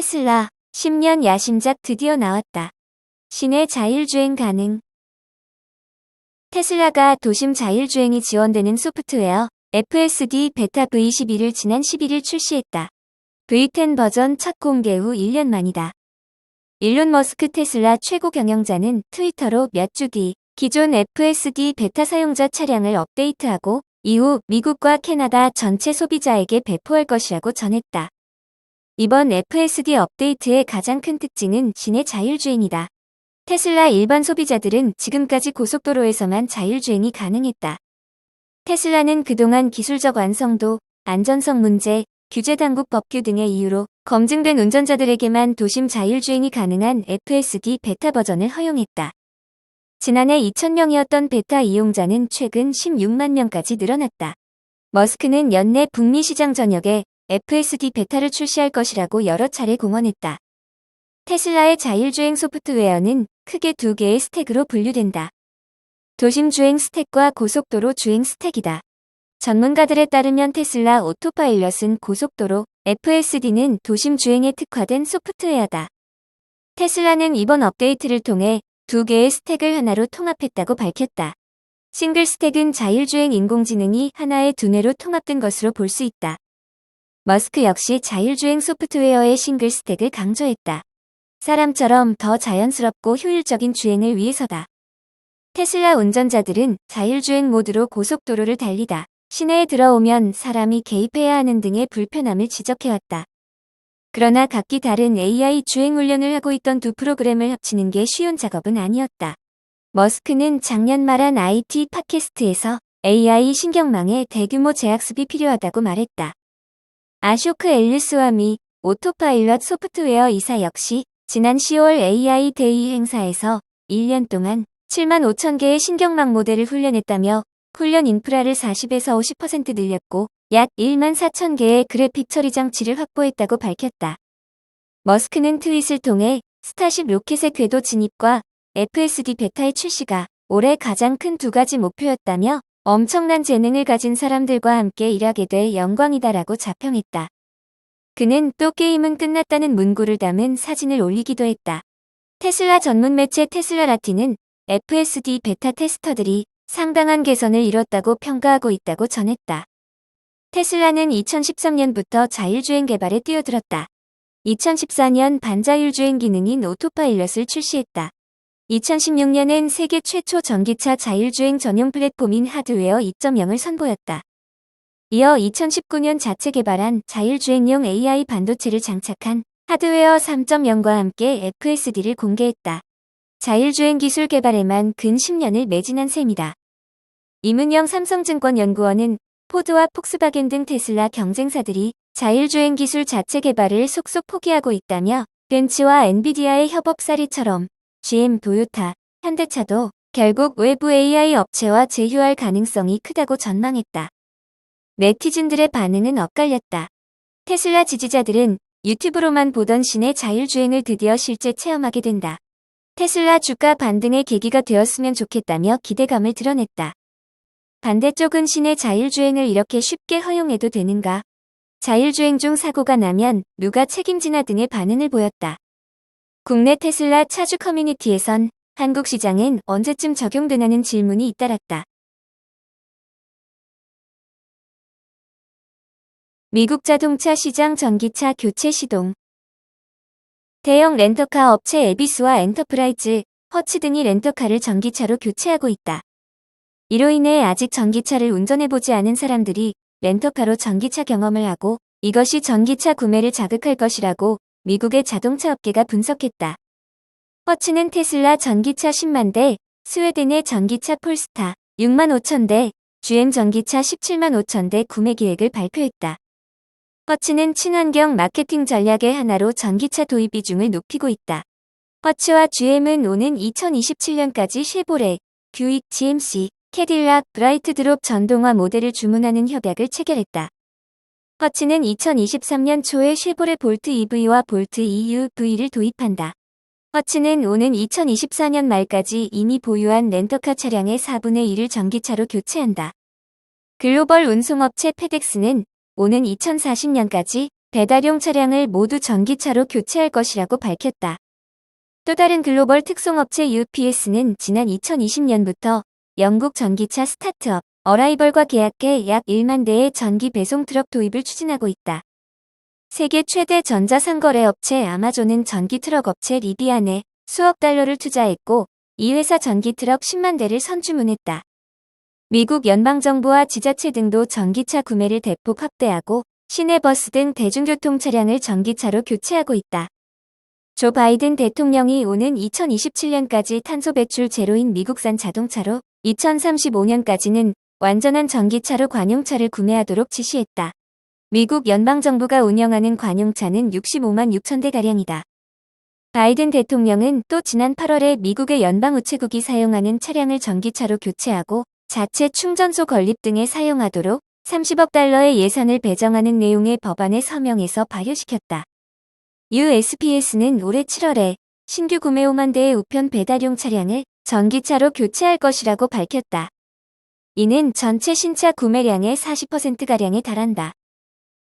테슬라 10년 야심작 드디어 나왔다. 시내 자율주행 가능. 테슬라가 도심 자율주행이 지원되는 소프트웨어 FSD 베타 V11을 지난 11일 출시했다. V10 버전 첫 공개 후 1년 만이다. 일론 머스크 테슬라 최고 경영자는 트위터로 몇 주 뒤 기존 FSD 베타 사용자 차량을 업데이트하고 이후 미국과 캐나다 전체 소비자에게 배포할 것이라고 전했다. 이번 FSD 업데이트의 가장 큰 특징은 시내 자율주행이다. 테슬라 일반 소비자들은 지금까지 고속도로에서만 자율주행이 가능했다. 테슬라는 그동안 기술적 완성도, 안전성 문제, 규제 당국 법규 등의 이유로 검증된 운전자들에게만 도심 자율주행이 가능한 FSD 베타 버전을 허용했다. 지난해 2,000명이었던 베타 이용자는 최근 16만 명까지 늘어났다. 머스크는 연내 북미 시장 전역에 FSD 베타를 출시할 것이라고 여러 차례 공언했다. 테슬라의 자율주행 소프트웨어는 크게 두 개의 스택으로 분류된다. 도심 주행 스택과 고속도로 주행 스택이다. 전문가들에 따르면 테슬라 오토파일럿은 고속도로, FSD는 도심 주행에 특화된 소프트웨어다. 테슬라는 이번 업데이트를 통해 두 개의 스택을 하나로 통합했다고 밝혔다. 싱글 스택은 자율주행 인공지능이 하나의 두뇌로 통합된 것으로 볼 수 있다. 머스크 역시 자율주행 소프트웨어의 싱글 스택을 강조했다. 사람처럼 더 자연스럽고 효율적인 주행을 위해서다. 테슬라 운전자들은 자율주행 모드로 고속도로를 달리다 시내에 들어오면 사람이 개입해야 하는 등의 불편함을 지적해왔다. 그러나 각기 다른 AI 주행 훈련을 하고 있던 두 프로그램을 합치는 게 쉬운 작업은 아니었다. 머스크는 작년 말한 IT 팟캐스트에서 AI 신경망에 대규모 재학습이 필요하다고 말했다. 아쇼크 앨리스와 미 오토파일럿 소프트웨어 이사 역시 지난 10월 AI 데이 행사에서 1년 동안 7만 5천 개의 신경망 모델을 훈련했다며 훈련 인프라를 40에서 50% 늘렸고 약 1만 4천 개의 그래픽 처리 장치를 확보했다고 밝혔다. 머스크는 트윗을 통해 스타쉽 로켓의 궤도 진입과 FSD 베타의 출시가 올해 가장 큰 두 가지 목표였다며 엄청난 재능을 가진 사람들과 함께 일하게 돼 영광이다라고 자평했다. 그는 또 게임은 끝났다는 문구를 담은 사진을 올리기도 했다. 테슬라 전문 매체 테슬라 라틴은 FSD 베타 테스터들이 상당한 개선을 이뤘다고 평가하고 있다고 전했다. 테슬라는 2013년부터 자율주행 개발에 뛰어들었다. 2014년 반자율주행 기능인 오토파일럿을 출시했다. 2016년엔 세계 최초 전기차 자율주행 전용 플랫폼인 하드웨어 2.0을 선보였다. 이어 2019년 자체 개발한 자율주행용 AI 반도체를 장착한 하드웨어 3.0과 함께 FSD를 공개했다. 자율주행 기술 개발에만 근 10년을 매진한 셈이다. 이문영 삼성증권 연구원은 포드와 폭스바겐 등 테슬라 경쟁사들이 자율주행 기술 자체 개발을 속속 포기하고 있다며 벤츠와 엔비디아의 협업사리처럼 GM, 도요타, 현대차도 결국 외부 AI 업체와 제휴할 가능성이 크다고 전망했다. 네티즌들의 반응은 엇갈렸다. 테슬라 지지자들은 유튜브로만 보던 신의 자율주행을 드디어 실제 체험하게 된다. 테슬라 주가 반등의 계기가 되었으면 좋겠다며 기대감을 드러냈다. 반대쪽은 신의 자율주행을 이렇게 쉽게 허용해도 되는가? 자율주행 중 사고가 나면 누가 책임지나 등의 반응을 보였다. 국내 테슬라 차주 커뮤니티에선 한국 시장엔 언제쯤 적용되나는 질문이 잇따랐다. 미국 자동차 시장 전기차 교체 시동 대형 렌터카 업체 에비스와 엔터프라이즈, 허츠 등이 렌터카를 전기차로 교체하고 있다. 이로 인해 아직 전기차를 운전해보지 않은 사람들이 렌터카로 전기차 경험을 하고 이것이 전기차 구매를 자극할 것이라고 미국의 자동차 업계가 분석했다. 허츠는 테슬라 전기차 10만 대, 스웨덴의 전기차 폴스타 6만 5천 대, GM 전기차 17만 5천 대 구매 계획을 발표했다. 허츠는 친환경 마케팅 전략의 하나로 전기차 도입 비중을 높이고 있다. 허츠와 GM은 오는 2027년까지 쉐보레, 뷰익 GMC, 캐딜락, 브라이트 드롭 전동화 모델을 주문하는 협약을 체결했다. 허츠는 2023년 초에 쉐보레 볼트 EV와 볼트 EUV를 도입한다. 허츠는 오는 2024년 말까지 이미 보유한 렌터카 차량의 4분의 1을 전기차로 교체한다. 글로벌 운송업체 페덱스는 오는 2040년까지 배달용 차량을 모두 전기차로 교체할 것이라고 밝혔다. 또 다른 글로벌 특송업체 UPS는 지난 2020년부터 영국 전기차 스타트업 어라이벌과 계약해 약 1만 대의 전기 배송 트럭 도입을 추진하고 있다. 세계 최대 전자상거래 업체 아마존은 전기 트럭 업체 리비안에 수억 달러를 투자했고 이 회사 전기 트럭 10만 대를 선주문했다. 미국 연방정부와 지자체 등도 전기차 구매를 대폭 확대하고 시내버스 등 대중교통 차량을 전기차로 교체하고 있다. 조 바이든 대통령이 오는 2027년까지 탄소 배출 제로인 미국산 자동차로 2035년까지는 완전한 전기차로 관용차를 구매하도록 지시했다. 미국 연방정부가 운영하는 관용차는 65만 6천 대가량이다. 바이든 대통령은 또 지난 8월에 미국의 연방우체국이 사용하는 차량을 전기차로 교체하고 자체 충전소 건립 등에 사용하도록 30억 달러의 예산을 배정하는 내용의 법안에 서명해서 발효시켰다. USPS는 올해 7월에 신규 구매 5만 대의 우편 배달용 차량을 전기차로 교체할 것이라고 밝혔다. 이는 전체 신차 구매량의 40%가량에 달한다.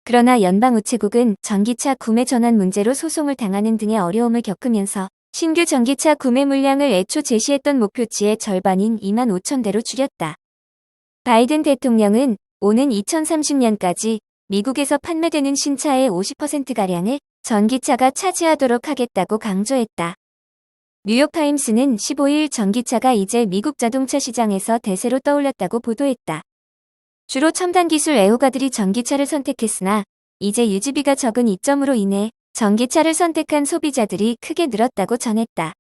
그러나 연방우체국은 전기차 구매 전환 문제로 소송을 당하는 등의 어려움을 겪으면서 신규 전기차 구매 물량을 애초 제시했던 목표치의 절반인 2만 5천 대로 줄였다. 바이든 대통령은 오는 2030년까지 미국에서 판매되는 신차의 50%가량을 전기차가 차지하도록 하겠다고 강조했다. 뉴욕타임스는 15일 전기차가 이제 미국 자동차 시장에서 대세로 떠올렸다고 보도했다. 주로 첨단 기술 애호가들이 전기차를 선택했으나 이제 유지비가 적은 이점으로 인해 전기차를 선택한 소비자들이 크게 늘었다고 전했다.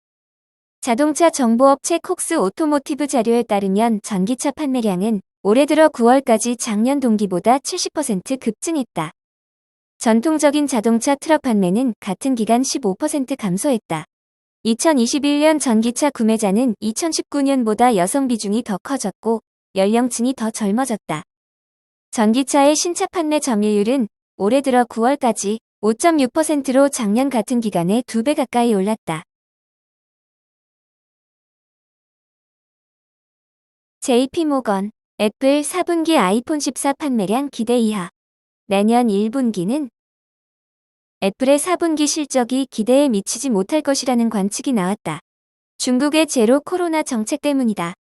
자동차 정보업체 콕스 오토모티브 자료에 따르면 전기차 판매량은 올해 들어 9월까지 작년 동기보다 70% 급증했다. 전통적인 자동차 트럭 판매는 같은 기간 15% 감소했다. 2021년 전기차 구매자는 2019년보다 여성 비중이 더 커졌고 연령층이 더 젊어졌다. 전기차의 신차 판매 점유율은 올해 들어 9월까지 5.6%로 작년 같은 기간에 2배 가까이 올랐다. JP모건 애플 4분기 아이폰 14 판매량 기대 이하. 내년 1분기는 애플의 4분기 실적이 기대에 미치지 못할 것이라는 관측이 나왔다. 중국의 제로 코로나 정책 때문이다.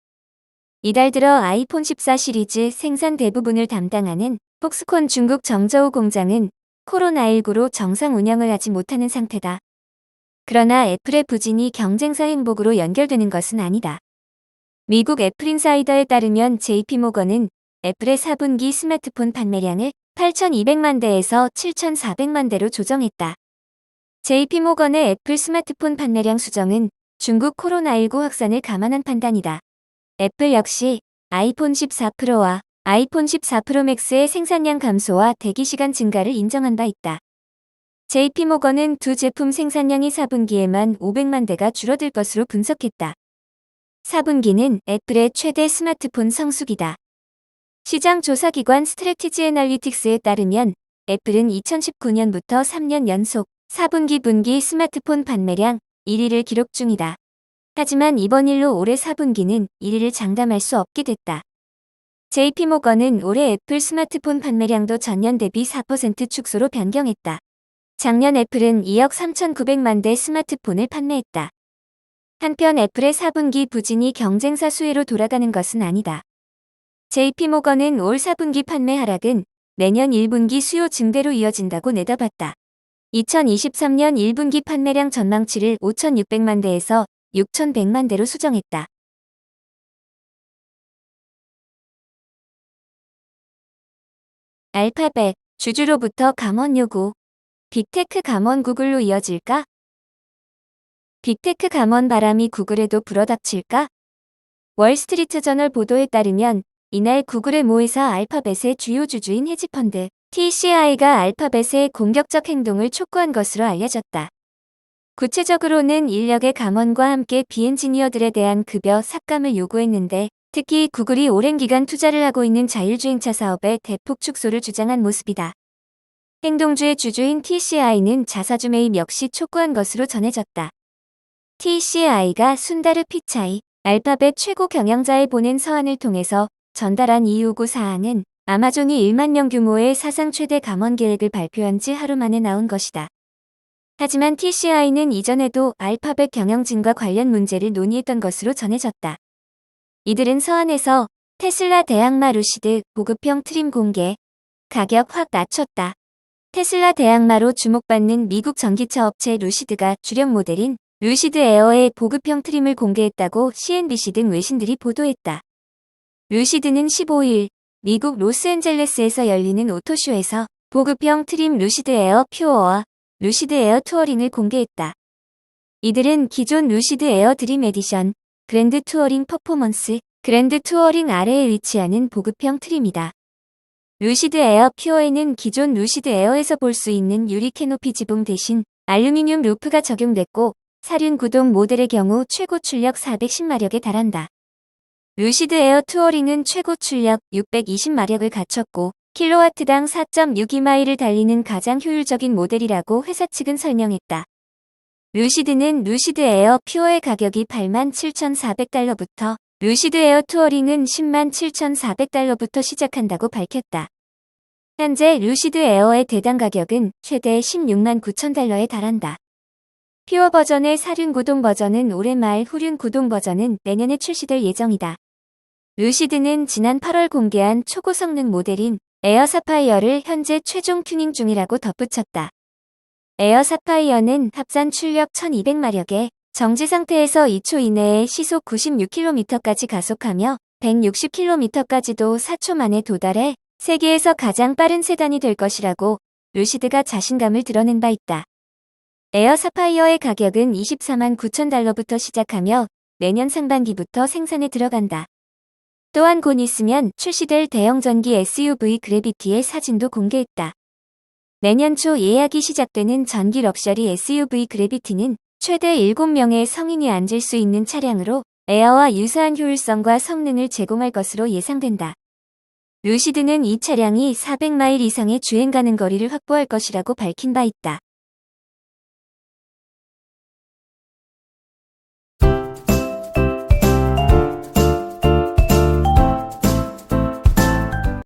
이달 들어 아이폰 14 시리즈 생산 대부분을 담당하는 폭스콘 중국 정저우 공장은 코로나19로 정상 운영을 하지 못하는 상태다. 그러나 애플의 부진이 경쟁사 행복으로 연결되는 것은 아니다. 미국 애플 인사이더에 따르면 JP모건은 애플의 4분기 스마트폰 판매량을 8,200만 대에서 7,400만 대로 조정했다. JP모건의 애플 스마트폰 판매량 수정은 중국 코로나19 확산을 감안한 판단이다. 애플 역시 아이폰 14 프로와 아이폰 14 프로 맥스의 생산량 감소와 대기시간 증가를 인정한 바 있다. JP모건은 두 제품 생산량이 4분기에만 500만 대가 줄어들 것으로 분석했다. 4분기는 애플의 최대 스마트폰 성수기다. 시장 조사기관 스트레티지 애널리틱스에 따르면 애플은 2019년부터 3년 연속 4분기 분기 스마트폰 판매량 1위를 기록 중이다. 하지만 이번 일로 올해 4분기는 1위를 장담할 수 없게 됐다. JP모건은 올해 애플 스마트폰 판매량도 전년 대비 4% 축소로 변경했다. 작년 애플은 2억 3,900만 대 스마트폰을 판매했다. 한편 애플의 4분기 부진이 경쟁사 수혜로 돌아가는 것은 아니다. JP모건은 올 4분기 판매 하락은 내년 1분기 수요 증대로 이어진다고 내다봤다. 2023년 1분기 판매량 전망치를 5,600만 대에서 6,100만 대로 수정했다. 알파벳, 주주로부터 감원 요구. 빅테크 감원 구글로 이어질까? 빅테크 감원 바람이 구글에도 불어닥칠까? 월스트리트 저널 보도에 따르면 이날 구글의 모회사 알파벳의 주요 주주인 헤지펀드 TCI가 알파벳의 공격적 행동을 촉구한 것으로 알려졌다. 구체적으로는 인력의 감원과 함께 비엔지니어들에 대한 급여 삭감을 요구했는데 특히 구글이 오랜 기간 투자를 하고 있는 자율주행차 사업의 대폭 축소를 주장한 모습이다. 행동주의 주주인 TCI는 자사주 매입 역시 촉구한 것으로 전해졌다. TCI가 순다르 피차이, 알파벳 최고 경영자에 보낸 서한을 통해서 전달한 이 요구 사항은 아마존이 1만 명 규모의 사상 최대 감원 계획을 발표한 지 하루 만에 나온 것이다. 하지만 TCI는 이전에도 알파벳 경영진과 관련 문제를 논의했던 것으로 전해졌다. 이들은 서한에서 테슬라 대항마 루시드 보급형 트림 공개, 가격 확 낮췄다. 테슬라 대항마로 주목받는 미국 전기차 업체 루시드가 주력 모델인 루시드 에어의 보급형 트림을 공개했다고 CNBC 등 외신들이 보도했다. 루시드는 15일 미국 로스앤젤레스에서 열리는 오토쇼에서 보급형 트림 루시드 에어 퓨어와 루시드 에어 투어링을 공개했다. 이들은 기존 루시드 에어 드림 에디션, 그랜드 투어링 퍼포먼스, 그랜드 투어링 아래에 위치하는 보급형 트림이다. 루시드 에어 퓨어에는 기존 루시드 에어에서 볼 수 있는 유리 캐노피 지붕 대신 알루미늄 루프가 적용됐고 사륜 구동 모델의 경우 최고 출력 410마력에 달한다. 루시드 에어 투어링은 최고 출력 620마력을 갖췄고 킬로와트당 4.62마일을 달리는 가장 효율적인 모델이라고 회사 측은 설명했다. 루시드는 루시드 에어 퓨어의 가격이 87,400달러부터 루시드 에어 투어링은 10만 7,400달러부터 시작한다고 밝혔다. 현재 루시드 에어의 대당 가격은 최대 16만 9천 달러에 달한다. 퓨어 버전의 사륜 구동 버전은 올해 말 후륜 구동 버전은 내년에 출시될 예정이다. 루시드는 지난 8월 공개한 초고 성능 모델인 에어 사파이어를 현재 최종 튜닝 중이라고 덧붙였다. 에어 사파이어는 합산 출력 1200마력에 정지 상태에서 2초 이내에 시속 96km까지 가속하며 160km까지도 4초 만에 도달해 세계에서 가장 빠른 세단이 될 것이라고 루시드가 자신감을 드러낸 바 있다. 에어 사파이어의 가격은 24만 9천 달러부터 시작하며 내년 상반기부터 생산에 들어간다. 또한 곧 있으면 출시될 대형 전기 SUV 그래비티의 사진도 공개했다. 내년 초 예약이 시작되는 전기 럭셔리 SUV 그래비티는 최대 7명의 성인이 앉을 수 있는 차량으로 에어와 유사한 효율성과 성능을 제공할 것으로 예상된다. 루시드는 이 차량이 400마일 이상의 주행 가능 거리를 확보할 것이라고 밝힌 바 있다.